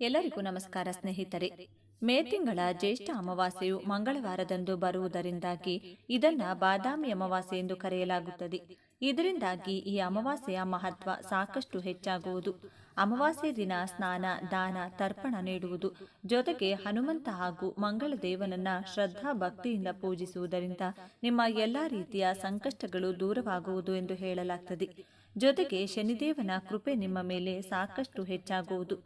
ಎಲ್ಲರಿಗೂ ನಮಸ್ಕಾರ ಸ್ನೇಹಿತರೆ. ಮೇ ತಿಂಗಳ ಜ್ಯೇಷ್ಠ ಅಮಾವಾಸ್ಯೆಯು ಮಂಗಳವಾರದಂದು ಬರುವುದರಿಂದಾಗಿ ಇದನ್ನ ಬಾದಾಮಿ ಅಮಾವಾಸ್ಯೆ ಎಂದು ಕರೆಯಲಾಗುತ್ತದೆ. ಇದರಿಂದಾಗಿ ಈ ಅಮಾವಾಸ್ಯೆಯ ಮಹತ್ವ ಸಾಕಷ್ಟು ಹೆಚ್ಚಾಗುವುದು. ಅಮಾವಾಸ್ಯೆ ದಿನ ಸ್ನಾನ, ದಾನ, ತರ್ಪಣ ನೀಡುವುದು, ಜೊತೆಗೆ ಹನುಮಂತ ಹಾಗೂ ಮಂಗಳ ದೇವನನ್ನ ಶ್ರದ್ಧಾ ಭಕ್ತಿಯಿಂದ ಪೂಜಿಸುವುದರಿಂದ ನಿಮ್ಮ ಎಲ್ಲಾ ರೀತಿಯ ಸಂಕಷ್ಟಗಳು ದೂರವಾಗುವುದು ಎಂದು ಹೇಳಲಾಗ್ತದೆ. ಜೊತೆಗೆ ಶನಿದೇವನ ಕೃಪೆ ನಿಮ್ಮ ಮೇಲೆ ಸಾಕಷ್ಟು ಹೆಚ್ಚಾಗುವುದು.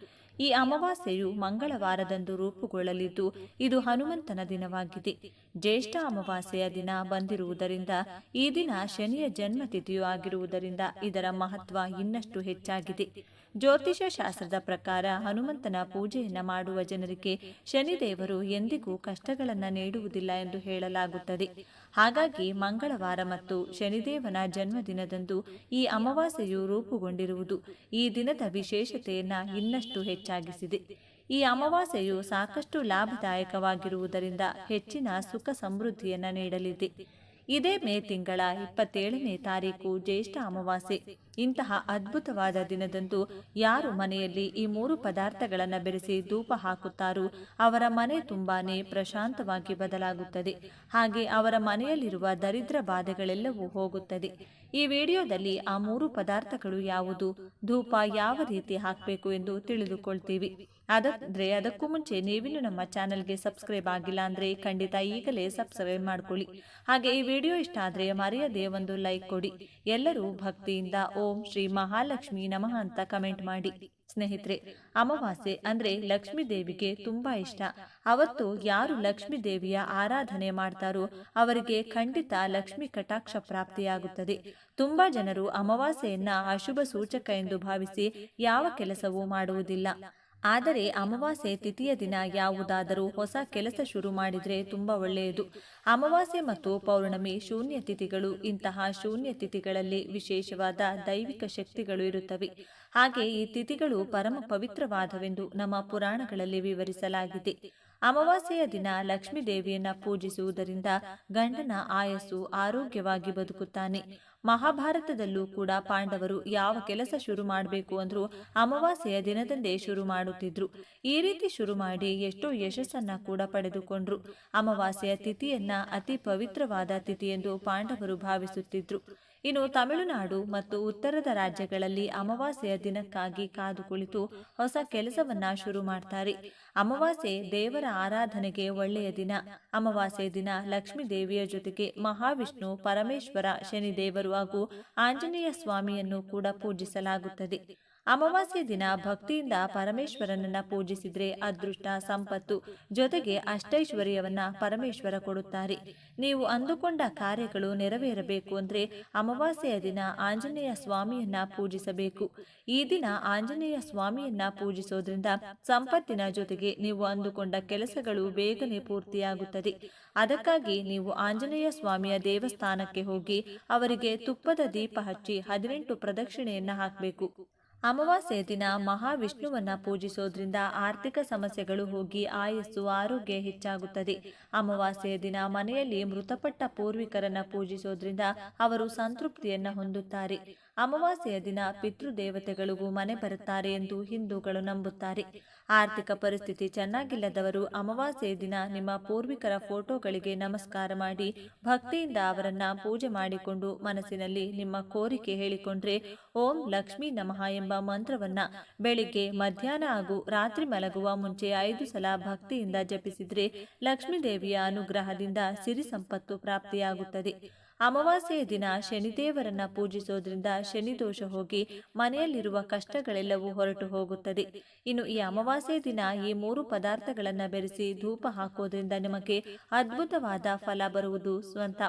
ಈ ಅಮಾವಾಸ್ಯೆಯು ಮಂಗಳವಾರದಂದು ರೂಪುಗೊಳ್ಳಲಿದ್ದು, ಇದು ಹನುಮಂತನ ದಿನವಾಗಿದೆ. ಜ್ಯೇಷ್ಠ ಅಮಾವಾಸ್ಯೆಯ ದಿನ ಬಂದಿರುವುದರಿಂದ, ಈ ದಿನ ಶನಿಯ ಜನ್ಮತಿಥಿಯು ಆಗಿರುವುದರಿಂದ ಇದರ ಮಹತ್ವ ಇನ್ನಷ್ಟು ಹೆಚ್ಚಾಗಿದೆ. ಜ್ಯೋತಿಷ ಶಾಸ್ತ್ರದ ಪ್ರಕಾರ ಹನುಮಂತನ ಪೂಜೆಯನ್ನು ಮಾಡುವ ಜನರಿಗೆ ಶನಿದೇವರು ಎಂದಿಗೂ ಕಷ್ಟಗಳನ್ನು ನೀಡುವುದಿಲ್ಲ ಎಂದು ಹೇಳಲಾಗುತ್ತದೆ. ಹಾಗಾಗಿ ಮಂಗಳವಾರ ಮತ್ತು ಶನಿದೇವನ ಜನ್ಮದಿನದಂದು ಈ ಅಮಾವಾಸ್ಯೆಯು ರೂಪುಗೊಂಡಿರುವುದು. ಈ ದಿನದ ವಿಶೇಷತೆಯನ್ನು ಇನ್ನಷ್ಟು ಹೆಚ್ಚಾಗಿಸಿದೆ. ಈ ಅಮಾವಾಸ್ಯೆಯು ಸಾಕಷ್ಟು ಲಾಭದಾಯಕವಾಗಿರುವುದರಿಂದ ಹೆಚ್ಚಿನ ಸುಖ ಸಮೃದ್ಧಿಯನ್ನು ನೀಡಲಿದೆ. ಇದೇ ಮೇ ತಿಂಗಳ ಇಪ್ಪತ್ತೇಳನೇ ತಾರೀಕು ಜ್ಯೇಷ್ಠ ಅಮಾವಾಸ್ಯೆ. ಇಂತಹ ಅದ್ಭುತವಾದ ದಿನದಂದು ಯಾರು ಮನೆಯಲ್ಲಿ ಈ ಮೂರು ಪದಾರ್ಥಗಳನ್ನು ಬೆರೆಸಿ ಧೂಪ ಹಾಕುತ್ತಾರೋ ಅವರ ಮನೆ ತುಂಬಾನೇ ಪ್ರಶಾಂತವಾಗಿ ಬದಲಾಗುತ್ತದೆ. ಹಾಗೆ ಅವರ ಮನೆಯಲ್ಲಿರುವ ದರಿದ್ರ ಬಾಧೆಗಳೆಲ್ಲವೂ ಹೋಗುತ್ತದೆ. ಈ ವಿಡಿಯೋದಲ್ಲಿ ಆ ಮೂರು ಪದಾರ್ಥಗಳು ಯಾವುದು? ಧೂಪ ಯಾವ ರೀತಿ ಹಾಕಬೇಕು ಎಂದು ತಿಳಿದುಕೊಳ್ತೀವಿ. ಅದಾದ್ರೆ ಅದಕ್ಕೂ ಮುಂಚೆ ನೀವಿನ್ನು ನಮ್ಮ ಚಾನೆಲ್ಗೆ ಸಬ್ಸ್ಕ್ರೈಬ್ ಆಗಿಲ್ಲ ಅಂದ್ರೆ ಖಂಡಿತ ಈಗಲೇ ಸಬ್ಸ್ಕ್ರೈಬ್ ಮಾಡ್ಕೊಳ್ಳಿ. ಹಾಗೆ ಈ ವಿಡಿಯೋ ಇಷ್ಟ ಆದ್ರೆ ಮರೆಯದೆ ಒಂದು ಲೈಕ್ ಕೊಡಿ. ಎಲ್ಲರೂ ಭಕ್ತಿಯಿಂದ ಓಂ ಶ್ರೀ ಮಹಾಲಕ್ಷ್ಮಿ ನಮಃ ಅಂತ ಕಮೆಂಟ್ ಮಾಡಿ. ಸ್ನೇಹಿತರೆ, ಅಮಾವಾಸ್ಯೆ ಅಂದ್ರೆ ಲಕ್ಷ್ಮೀ ದೇವಿಗೆ ತುಂಬಾ ಇಷ್ಟ. ಅವತ್ತು ಯಾರು ಲಕ್ಷ್ಮೀ ದೇವಿಯ ಆರಾಧನೆ ಮಾಡ್ತಾರೋ ಅವರಿಗೆ ಖಂಡಿತ ಲಕ್ಷ್ಮಿ ಕಟಾಕ್ಷ ಪ್ರಾಪ್ತಿಯಾಗುತ್ತದೆ. ತುಂಬಾ ಜನರು ಅಮಾವಾಸ್ಯೆಯನ್ನ ಅಶುಭ ಸೂಚಕ ಎಂದು ಭಾವಿಸಿ ಯಾವ ಕೆಲಸವೂ ಮಾಡುವುದಿಲ್ಲ. ಆದರೆ ಅಮಾವಾಸ್ಯೆ ತಿಥಿಯ ದಿನ ಯಾವುದಾದರೂ ಹೊಸ ಕೆಲಸ ಶುರು ಮಾಡಿದರೆ ತುಂಬಾ ಒಳ್ಳೆಯದು. ಅಮಾವಾಸ್ಯೆ ಮತ್ತು ಪೌರ್ಣಮಿ ಶೂನ್ಯ ತಿಥಿಗಳು ಇಂತಹ ಶೂನ್ಯ ತಿಥಿಗಳಲ್ಲಿ ವಿಶೇಷವಾದ ದೈವಿಕ ಶಕ್ತಿಗಳು ಇರುತ್ತವೆ. ಹಾಗೆ ಈ ತಿಥಿಗಳು ಪರಮ ಪವಿತ್ರವಾದವೆಂದು ನಮ್ಮ ಪುರಾಣಗಳಲ್ಲಿ ವಿವರಿಸಲಾಗಿದೆ. ಅಮಾವಾಸ್ಯೆಯ ದಿನ ಲಕ್ಷ್ಮೀ ದೇವಿಯನ್ನ ಪೂಜಿಸುವುದರಿಂದ ಗಂಡನ ಆಯಸ್ಸು ಆರೋಗ್ಯವಾಗಿ ಬದುಕುತ್ತಾನೆ. ಮಹಾಭಾರತದಲ್ಲೂ ಕೂಡ ಪಾಂಡವರು ಯಾವ ಕೆಲಸ ಶುರು ಮಾಡಬೇಕು ಅಂದ್ರೂ ಅಮಾವಾಸ್ಯೆಯ ದಿನದಂದೇ ಶುರು ಮಾಡುತ್ತಿದ್ರು. ಈ ರೀತಿ ಶುರು ಮಾಡಿ ಎಷ್ಟೋ ಯಶಸ್ಸನ್ನ ಕೂಡ ಪಡೆದುಕೊಂಡ್ರು. ಅಮಾವಾಸ್ಯೆಯ ತಿಥಿಯನ್ನ ಅತಿ ಪವಿತ್ರವಾದ ತಿಥಿ ಎಂದು ಪಾಂಡವರು ಭಾವಿಸುತ್ತಿದ್ರು. ಇನ್ನು ತಮಿಳುನಾಡು ಮತ್ತು ಉತ್ತರದ ರಾಜ್ಯಗಳಲ್ಲಿ ಅಮಾವಾಸ್ಯೆಯ ದಿನಕ್ಕಾಗಿ ಕಾದು ಕುಳಿತು ಹೊಸ ಕೆಲಸವನ್ನ ಶುರು ಮಾಡ್ತಾರೆ. ಅಮಾವಾಸ್ಯೆ ದೇವರ ಆರಾಧನೆಗೆ ಒಳ್ಳೆಯ ದಿನ. ಅಮಾವಾಸ್ಯೆ ದಿನ ಲಕ್ಷ್ಮೀ ದೇವಿಯ ಜೊತೆಗೆ ಮಹಾವಿಷ್ಣು, ಪರಮೇಶ್ವರ, ಶನಿದೇವರು ಹಾಗೂ ಆಂಜನೇಯ ಸ್ವಾಮಿಯನ್ನು ಕೂಡ ಪೂಜಿಸಲಾಗುತ್ತದೆ. ಅಮಾವಾಸ್ಯೆ ದಿನ ಭಕ್ತಿಯಿಂದ ಪರಮೇಶ್ವರನನ್ನ ಪೂಜಿಸಿದ್ರೆ ಅದೃಷ್ಟ, ಸಂಪತ್ತು ಜೊತೆಗೆ ಅಷ್ಟೈಶ್ವರ್ಯವನ್ನ ಪರಮೇಶ್ವರ ಕೊಡುತ್ತಾರೆ. ನೀವು ಅಂದುಕೊಂಡ ಕಾರ್ಯಗಳು ನೆರವೇರಬೇಕು ಅಂದ್ರೆ ಅಮಾವಾಸ್ಯೆಯ ದಿನ ಆಂಜನೇಯ ಸ್ವಾಮಿಯನ್ನ ಪೂಜಿಸಬೇಕು. ಈ ದಿನ ಆಂಜನೇಯ ಸ್ವಾಮಿಯನ್ನ ಪೂಜಿಸೋದ್ರಿಂದ ಸಂಪತ್ತಿನ ಜೊತೆಗೆ ನೀವು ಅಂದುಕೊಂಡ ಕೆಲಸಗಳು ಬೇಗನೆ ಪೂರ್ತಿಯಾಗುತ್ತದೆ. ಅದಕ್ಕಾಗಿ ನೀವು ಆಂಜನೇಯ ಸ್ವಾಮಿಯ ದೇವಸ್ಥಾನಕ್ಕೆ ಹೋಗಿ ಅವರಿಗೆ ತುಪ್ಪದ ದೀಪ ಹಚ್ಚಿ ಹದಿನೆಂಟು ಪ್ರದಕ್ಷಿಣೆಯನ್ನ ಹಾಕಬೇಕು. ಅಮಾವಾಸ್ಯೆಯ ದಿನ ಮಹಾವಿಷ್ಣುವನ್ನ ಪೂಜಿಸೋದ್ರಿಂದ ಆರ್ಥಿಕ ಸಮಸ್ಯೆಗಳು ಹೋಗಿ ಆಯಸ್ಸು ಆರೋಗ್ಯ ಹೆಚ್ಚಾಗುತ್ತದೆ. ಅಮಾವಾಸ್ಯೆಯ ದಿನ ಮನೆಯಲ್ಲಿ ಮೃತಪಟ್ಟ ಪೂರ್ವಿಕರನ್ನ ಪೂಜಿಸೋದ್ರಿಂದ ಅವರು ಸಂತೃಪ್ತಿಯನ್ನ ಹೊಂದುತ್ತಾರೆ. ಅಮಾವಾಸ್ಯೆಯ ದಿನ ಪಿತೃದೇವತೆಗಳಿಗೂ ಮನೆ ಬರುತ್ತಾರೆ ಎಂದು ಹಿಂದೂಗಳು ನಂಬುತ್ತಾರೆ. ಆರ್ಥಿಕ ಪರಿಸ್ಥಿತಿ ಚೆನ್ನಾಗಿಲ್ಲದವರು ಅಮಾವಾಸ್ಯೆಯ ದಿನ ನಿಮ್ಮ ಪೂರ್ವಿಕರ ಫೋಟೋಗಳಿಗೆ ನಮಸ್ಕಾರ ಮಾಡಿ, ಭಕ್ತಿಯಿಂದ ಅವರನ್ನ ಪೂಜೆ ಮಾಡಿಕೊಂಡು ಮನಸ್ಸಿನಲ್ಲಿ ನಿಮ್ಮ ಕೋರಿಕೆ ಹೇಳಿಕೊಂಡ್ರೆ ಓಂ ಲಕ್ಷ್ಮೀ ನಮಃ ಎಂಬ ಮಂತ್ರವನ್ನ ಬೆಳಿಗ್ಗೆ, ಮಧ್ಯಾಹ್ನ ಹಾಗೂ ರಾತ್ರಿ ಮಲಗುವ ಮುಂಚೆ ಐದು ಸಲ ಭಕ್ತಿಯಿಂದ ಜಪಿಸಿದ್ರೆ ಲಕ್ಷ್ಮೀ ದೇವಿಯ ಅನುಗ್ರಹದಿಂದ ಸಿರಿ ಸಂಪತ್ತು ಪ್ರಾಪ್ತಿಯಾಗುತ್ತದೆ. ಅಮಾವಾಸ್ಯೆಯ ದಿನ ಶನಿದೇವರನ್ನ ಪೂಜಿಸೋದ್ರಿಂದ ಶನಿ ದೋಷ ಹೋಗಿ ಮನೆಯಲ್ಲಿರುವ ಕಷ್ಟಗಳೆಲ್ಲವೂ ಹೊರಟು ಹೋಗುತ್ತದೆ. ಇನ್ನು ಈ ಅಮಾವಾಸ್ಯೆ ದಿನ ಈ ಮೂರು ಪದಾರ್ಥಗಳನ್ನ ಬೆರೆಸಿ ಧೂಪ ಹಾಕೋದ್ರಿಂದ ನಿಮಗೆ ಅದ್ಭುತವಾದ ಫಲ ಬರುವುದು ಸ್ವಂತ.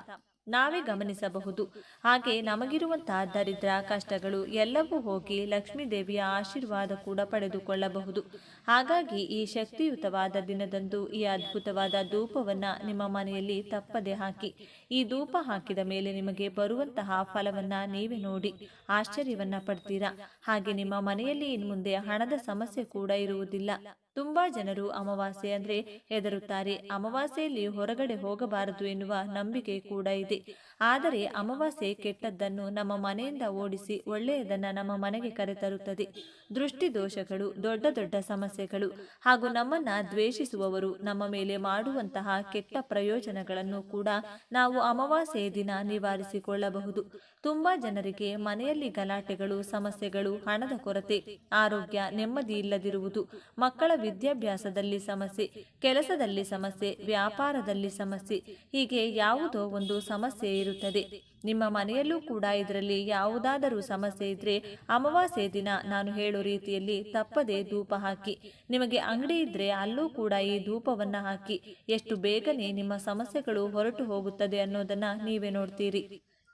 ನಾವೇ ಗಮನಿಸಬಹುದು. ಹಾಗೆ ನಮಗಿರುವಂತಹ ದರಿದ್ರ ಕಷ್ಟಗಳು ಎಲ್ಲವೂ ಹೋಗಿ ಲಕ್ಷ್ಮೀ ದೇವಿಯ ಆಶೀರ್ವಾದ ಕೂಡ ಪಡೆದುಕೊಳ್ಳಬಹುದು. ಹಾಗಾಗಿ ಈ ಶಕ್ತಿಯುತವಾದ ದಿನದಂದು ಈ ಅದ್ಭುತವಾದ ಧೂಪವನ್ನ ನಿಮ್ಮ ಮನೆಯಲ್ಲಿ ತಪ್ಪದೆ ಹಾಕಿ, ಈ ಧೂಪ ಹಾಕಿದ ಮೇಲೆ ನಿಮಗೆ ಬರುವಂತಹ ಫಲವನ್ನ ನೀವೇ ನೋಡಿ ಆಶ್ಚರ್ಯವನ್ನ ಪಡ್ತೀರಾ? ಹಾಗೆ ನಿಮ್ಮ ಮನೆಯಲ್ಲಿ ಇನ್ಮುಂದೆ ಹಣದ ಸಮಸ್ಯೆ ಕೂಡ ಇರುವುದಿಲ್ಲ. ತುಂಬಾ ಜನರು ಅಮಾವಾಸ್ಯೆ ಅಂದ್ರೆ ಹೆದರುತ್ತಾರೆ. ಅಮಾವಾಸ್ಯೆಯಲ್ಲಿ ಹೊರಗಡೆ ಹೋಗಬಾರದು ಎನ್ನುವ ನಂಬಿಕೆ ಕೂಡ ಇದೆ. ಆದರೆ ಅಮಾವಾಸ್ಯೆ ಕೆಟ್ಟದ್ದನ್ನು ನಮ್ಮ ಮನೆಯಿಂದ ಓಡಿಸಿ ಒಳ್ಳೆಯದನ್ನು ನಮ್ಮ ಮನೆಗೆ ಕರೆತರುತ್ತದೆ. ದೃಷ್ಟಿ ದೋಷಗಳು ದೊಡ್ಡ ದೊಡ್ಡ ಸಮಸ್ಯೆಗಳು ಹಾಗೂ ನಮ್ಮನ್ನ ದ್ವೇಷಿಸುವವರು ನಮ್ಮ ಮೇಲೆ ಮಾಡುವಂತಹ ಕೆಟ್ಟ ಪ್ರಯೋಜನಗಳನ್ನು ಕೂಡ ನಾವು ಅಮಾವಾಸ್ಯೆಯ ದಿನ ನಿವಾರಿಸಿಕೊಳ್ಳಬಹುದು. ತುಂಬಾ ಜನರಿಗೆ ಮನೆಯಲ್ಲಿ ಗಲಾಟೆಗಳು, ಸಮಸ್ಯೆಗಳು, ಹಣದ ಕೊರತೆ, ಆರೋಗ್ಯ ನೆಮ್ಮದಿ ಇಲ್ಲದಿರುವುದು, ಮಕ್ಕಳ ವಿದ್ಯಾಭ್ಯಾಸದಲ್ಲಿ ಸಮಸ್ಯೆ, ಕೆಲಸದಲ್ಲಿ ಸಮಸ್ಯೆ, ವ್ಯಾಪಾರದಲ್ಲಿ ಸಮಸ್ಯೆ ಹೀಗೆ ಯಾವುದೋ ಒಂದು ಸಮಸ್ಯೆ ಇರುತ್ತದೆ. ನಿಮ್ಮ ಮನೆಯಲ್ಲೂ ಕೂಡ ಇದರಲ್ಲಿ ಯಾವುದಾದರೂ ಸಮಸ್ಯೆ ಇದ್ರೆ ಅಮಾವಾಸ್ಯೆ ದಿನ ನಾನು ಹೇಳೋ ರೀತಿಯಲ್ಲಿ ತಪ್ಪದೆ ಧೂಪ ಹಾಕಿ. ನಿಮಗೆ ಅಂಗಡಿ ಇದ್ರೆ ಅಲ್ಲೂ ಕೂಡ ಈ ಧೂಪವನ್ನ ಹಾಕಿ. ಎಷ್ಟು ಬೇಗನೆ ನಿಮ್ಮ ಸಮಸ್ಯೆಗಳು ಹೊರಟು ಹೋಗುತ್ತದೆ ಅನ್ನೋದನ್ನ ನೀವೇ ನೋಡ್ತೀರಿ.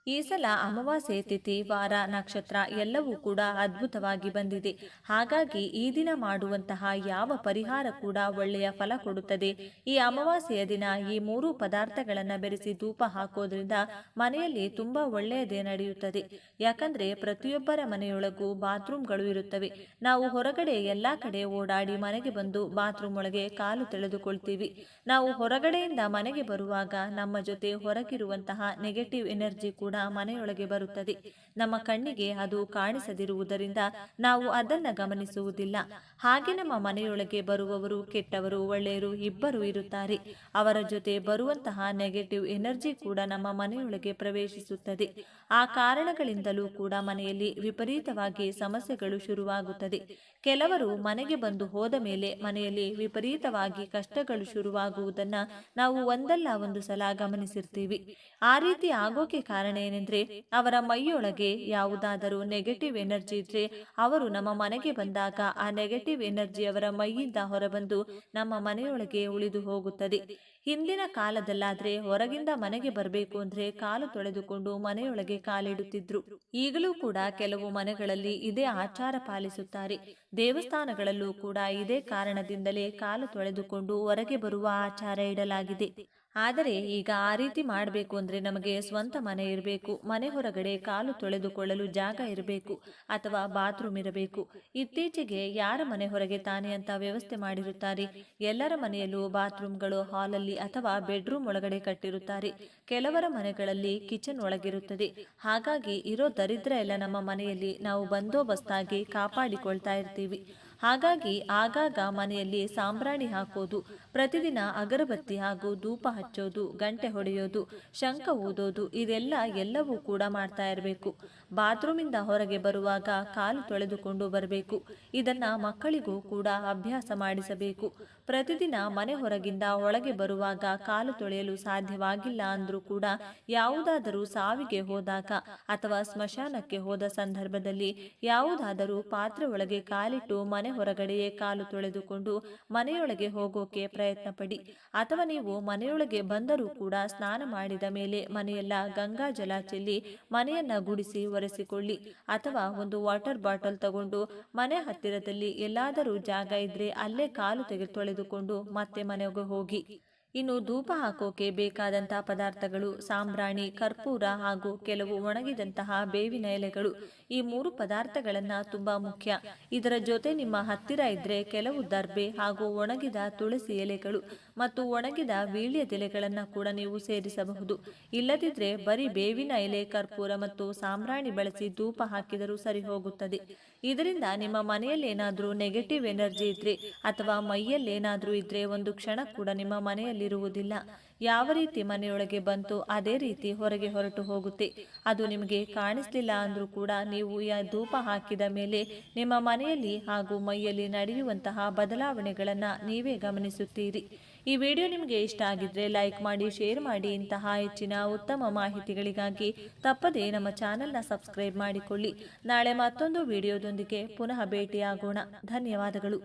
ಈ ಸಲ ಅಮಾವಾಸ್ಯೆ, ತಿಥಿ, ವಾರ, ನಕ್ಷತ್ರ ಎಲ್ಲವೂ ಕೂಡ ಅದ್ಭುತವಾಗಿ ಬಂದಿದೆ. ಹಾಗಾಗಿ ಈ ದಿನ ಮಾಡುವಂತಹ ಯಾವ ಪರಿಹಾರ ಕೂಡ ಒಳ್ಳೆಯ ಫಲ ಕೊಡುತ್ತದೆ. ಈ ಅಮಾವಾಸ್ಯೆಯ ದಿನ ಈ ಮೂರು ಪದಾರ್ಥಗಳನ್ನು ಬೆರೆಸಿ ಧೂಪ ಹಾಕೋದ್ರಿಂದ ಮನೆಯಲ್ಲಿ ತುಂಬಾ ಒಳ್ಳೆಯದೇ ನಡೆಯುತ್ತದೆ. ಯಾಕಂದ್ರೆ ಪ್ರತಿಯೊಬ್ಬರ ಮನೆಯೊಳಗೂ ಬಾತ್ರೂಮ್ಗಳು ಇರುತ್ತವೆ. ನಾವು ಹೊರಗಡೆ ಎಲ್ಲ ಕಡೆ ಓಡಾಡಿ ಮನೆಗೆ ಬಂದು ಬಾತ್ರೂಮ್ ಒಳಗೆ ಕಾಲು ತೆಳೆದುಕೊಳ್ತೀವಿ. ನಾವು ಹೊರಗಡೆಯಿಂದ ಮನೆಗೆ ಬರುವಾಗ ನಮ್ಮ ಜೊತೆ ಹೊರಗಿರುವಂತಹ ನೆಗೆಟಿವ್ ಎನರ್ಜಿ ಕೂಡ ಮನೆಯೊಳಗೆ ಬರುತ್ತದೆ. ನಮ್ಮ ಕಣ್ಣಿಗೆ ಅದು ಕಾಣಿಸದಿರುವುದರಿಂದ ನಾವು ಅದನ್ನು ಗಮನಿಸುವುದಿಲ್ಲ. ಹಾಗೆ ನಮ್ಮ ಮನೆಯೊಳಗೆ ಬರುವವರು, ಕೆಟ್ಟವರು, ಒಳ್ಳೆಯರು ಇಬ್ಬರು ಇರುತ್ತಾರೆ. ಅವರ ಜೊತೆ ಬರುವಂತಹ ನೆಗೆಟಿವ್ ಎನರ್ಜಿ ಕೂಡ ನಮ್ಮ ಮನೆಯೊಳಗೆ ಪ್ರವೇಶಿಸುತ್ತದೆ. ಆ ಕಾರಣಗಳಿಂದಲೂ ಕೂಡ ಮನೆಯಲ್ಲಿ ವಿಪರೀತವಾಗಿ ಸಮಸ್ಯೆಗಳು ಶುರುವಾಗುತ್ತದೆ. ಕೆಲವರು ಮನೆಗೆ ಬಂದು ಹೋದ ಮೇಲೆ ಮನೆಯಲ್ಲಿ ವಿಪರೀತವಾಗಿ ಕಷ್ಟಗಳು ಶುರುವಾಗುವುದನ್ನ ನಾವು ಒಂದಲ್ಲ ಒಂದು ಸಲ ಗಮನಿಸಿರ್ತೀವಿ. ಆ ರೀತಿ ಆಗೋಕೆ ಕಾರಣ ಏನೆಂದ್ರೆ, ಅವರ ಮೈಯೊಳಗೆ ಯಾವುದಾದರೂ ನೆಗೆಟಿವ್ ಎನರ್ಜಿ ಇದ್ರೆ ಅವರು ನಮ್ಮ ಮನೆಗೆ ಬಂದಾಗ ಆ ನೆಗೆಟಿವ್ ಎನರ್ಜಿ ಅವರ ಮೈಯಿಂದ ಹೊರಬಂದು ನಮ್ಮ ಮನೆಯೊಳಗೆ ಉಳಿದು ಹೋಗುತ್ತದೆ. ಹಿಂದಿನ ಕಾಲದಲ್ಲಾದ್ರೆ ಹೊರಗಿಂದ ಮನೆಗೆ ಬರಬೇಕು ಅಂದ್ರೆ ಕಾಲು ತೊಳೆದುಕೊಂಡು ಮನೆಯೊಳಗೆ ಕಾಲಿಡುತ್ತಿದ್ರು. ಈಗಲೂ ಕೂಡ ಕೆಲವು ಮನೆಗಳಲ್ಲಿ ಇದೇ ಆಚಾರ ಪಾಲಿಸುತ್ತಾರೆ. ದೇವಸ್ಥಾನಗಳಲ್ಲೂ ಕೂಡ ಇದೇ ಕಾರಣದಿಂದಲೇ ಕಾಲು ತೊಳೆದುಕೊಂಡು ಹೊರಗೆ ಬರುವ ಆಚಾರ ಇಡಲಾಗಿದೆ. ಆದರೆ ಈಗ ಆ ರೀತಿ ಮಾಡಬೇಕು ಅಂದರೆ ನಮಗೆ ಸ್ವಂತ ಮನೆ ಇರಬೇಕು, ಮನೆ ಹೊರಗಡೆ ಕಾಲು ತೊಳೆದುಕೊಳ್ಳಲು ಜಾಗ ಇರಬೇಕು ಅಥವಾ ಬಾತ್ರೂಮ್ ಇರಬೇಕು. ಇತ್ತೀಚೆಗೆ ಯಾರ ಮನೆ ಹೊರಗೆ ತಾನೇ ಅಂತ ವ್ಯವಸ್ಥೆ ಮಾಡಿರುತ್ತಾರೆ? ಎಲ್ಲರ ಮನೆಯಲ್ಲೂ ಬಾತ್ರೂಮ್ಗಳು, ಹಾಲಲ್ಲಿ ಅಥವಾ ಬೆಡ್ರೂಮ್ ಒಳಗಡೆ ಕಟ್ಟಿರುತ್ತಾರೆ. ಕೆಲವರ ಮನೆಗಳಲ್ಲಿ ಕಿಚನ್ ಒಳಗಿರುತ್ತದೆ. ಹಾಗಾಗಿ ಇರೋ ದರಿದ್ರ ಎಲ್ಲ ನಮ್ಮ ಮನೆಯಲ್ಲಿ ನಾವು ಬಂದೋಬಸ್ತಾಗಿ ಕಾಪಾಡಿಕೊಳ್ತಾ ಇರ್ತೀವಿ. ಹಾಗಾಗಿ ಆಗಾಗ ಮನೆಯಲ್ಲಿ ಸಾಂಬ್ರಾಣಿ ಹಾಕೋದು, ಪ್ರತಿದಿನ ಅಗರಬತ್ತಿ ಹಾಗೂ ಧೂಪ ಹಚ್ಚೋದು, ಗಂಟೆ ಹೊಡೆಯೋದು, ಶಂಖ ಊದೋದು, ಇದೆಲ್ಲ ಎಲ್ಲವೂ ಕೂಡ ಮಾಡ್ತಾ ಇರಬೇಕು. ಬಾತ್ರೂಮಿಂದ ಹೊರಗೆ ಬರುವಾಗ ಕಾಲು ತೊಳೆದುಕೊಂಡು ಬರಬೇಕು. ಇದನ್ನ ಮಕ್ಕಳಿಗೂ ಕೂಡ ಅಭ್ಯಾಸ ಮಾಡಿಸಬೇಕು. ಪ್ರತಿದಿನ ಮನೆ ಹೊರಗಿಂದ ಒಳಗೆ ಬರುವಾಗ ಕಾಲು ತೊಳೆಯಲು ಸಾಧ್ಯವಾಗಿಲ್ಲ ಅಂದರೂ ಕೂಡ ಯಾವುದಾದರೂ ಸಾವಿಗೆ ಹೋದಾಗ ಅಥವಾ ಸ್ಮಶಾನಕ್ಕೆ ಹೋದ ಸಂದರ್ಭದಲ್ಲಿ ಯಾವುದಾದರೂ ಪಾತ್ರೆ ಒಳಗೆ ಕಾಲಿಟ್ಟು ಮನೆ ಹೊರಗಡೆಯೇ ಕಾಲು ತೊಳೆದುಕೊಂಡು ಮನೆಯೊಳಗೆ ಹೋಗೋಕೆ ಪ್ರಯತ್ನ ಪಡಿ ಅಥವಾ ನೀವು ಮನೆಯೊಳಗೆ ಬಂದರೂ ಕೂಡ ಸ್ನಾನ ಮಾಡಿದ ಮೇಲೆ ಮನೆಯೆಲ್ಲ ಗಂಗಾ ಜಲ ಚೆಲ್ಲಿ ಮನೆಯನ್ನ ಗುಡಿಸಿ ಒರೆಸಿಕೊಳ್ಳಿ. ಅಥವಾ ಒಂದು ವಾಟರ್ ಬಾಟಲ್ ತಗೊಂಡು ಮನೆ ಹತ್ತಿರದಲ್ಲಿ ಎಲ್ಲಾದರೂ ಜಾಗ ಇದ್ರೆ ಅಲ್ಲೇ ಕಾಲು ತೆಗೆದು ತೊಳೆದುಕೊಂಡು ಮತ್ತೆ ಮನೆಗೆ ಹೋಗಿ. ಇನ್ನು ಧೂಪ ಹಾಕೋಕೆ ಬೇಕಾದಂತಹ ಪದಾರ್ಥಗಳು, ಸಾಂಬ್ರಾಣಿ, ಕರ್ಪೂರ ಹಾಗೂ ಕೆಲವು ಒಣಗಿದಂತಹ ಬೇವಿನ ಎಲೆಗಳು. ಈ ಮೂರು ಪದಾರ್ಥಗಳನ್ನ ತುಂಬಾ ಮುಖ್ಯ. ಇದರ ಜೊತೆ ನಿಮ್ಮ ಹತ್ತಿರ ಇದ್ರೆ ಕೆಲವು ದರ್ಬೆ ಹಾಗೂ ಒಣಗಿದ ತುಳಸಿ ಎಲೆಗಳು ಮತ್ತು ಒಣಗಿದ ವೀಳ್ಯದೆಲೆಗಳನ್ನ ಕೂಡ ನೀವು ಸೇರಿಸಬಹುದು. ಇಲ್ಲದಿದ್ರೆ ಬರೀ ಬೇವಿನ ಎಲೆ, ಕರ್ಪೂರ ಮತ್ತು ಸಾಂಬ್ರಾಣಿ ಬಳಸಿ ಧೂಪ ಹಾಕಿದರೂ ಸರಿ ಹೋಗುತ್ತದೆ. ಇದರಿಂದ ನಿಮ್ಮ ಮನೆಯಲ್ಲಿ ಏನಾದರೂ ನೆಗೆಟಿವ್ ಎನರ್ಜಿ ಇದ್ರೆ ಅಥವಾ ಮೈಯಲ್ಲಿ ಏನಾದರೂ ಇದ್ರೆ ಒಂದು ಕ್ಷಣ ಕೂಡ ನಿಮ್ಮ ಮನೆಯಲ್ಲಿರುವುದಿಲ್ಲ. ಯಾವ ರೀತಿ ಮನೆಯೊಳಗೆ ಬಂತು ಅದೇ ರೀತಿ ಹೊರಗೆ ಹೊರಟು ಹೋಗುತ್ತೆ. ಅದು ನಿಮಗೆ ಕಾಣಿಸ್ಲಿಲ್ಲ ಅಂದ್ರೂ ಕೂಡ ನೀವು ಧೂಪ ಹಾಕಿದ ಮೇಲೆ ನಿಮ್ಮ ಮನೆಯಲ್ಲಿ ಹಾಗೂ ಮೈಯಲ್ಲಿ ನಡೆಯುವಂತಹ ಬದಲಾವಣೆಗಳನ್ನು ನೀವೇ ಗಮನಿಸುತ್ತೀರಿ. ಈ ವಿಡಿಯೋ ನಿಮಗೆ ಇಷ್ಟ ಆಗಿದ್ರೆ ಲೈಕ್ ಮಾಡಿ, ಶೇರ್ ಮಾಡಿ. ಇಂತಹ ಹೆಚ್ಚಿನ ಉತ್ತಮ ಮಾಹಿತಿಗಳಿಗಾಗಿ ತಪ್ಪದೇ ನಮ್ಮ ಚಾನೆಲ್ನ ಸಬ್ಸ್ಕ್ರೈಬ್ ಮಾಡಿಕೊಳ್ಳಿ. ನಾಳೆ ಮತ್ತೊಂದು ವಿಡಿಯೋದೊಂದಿಗೆ ಪುನಃ ಭೇಟಿಯಾಗೋಣ. ಧನ್ಯವಾದಗಳು.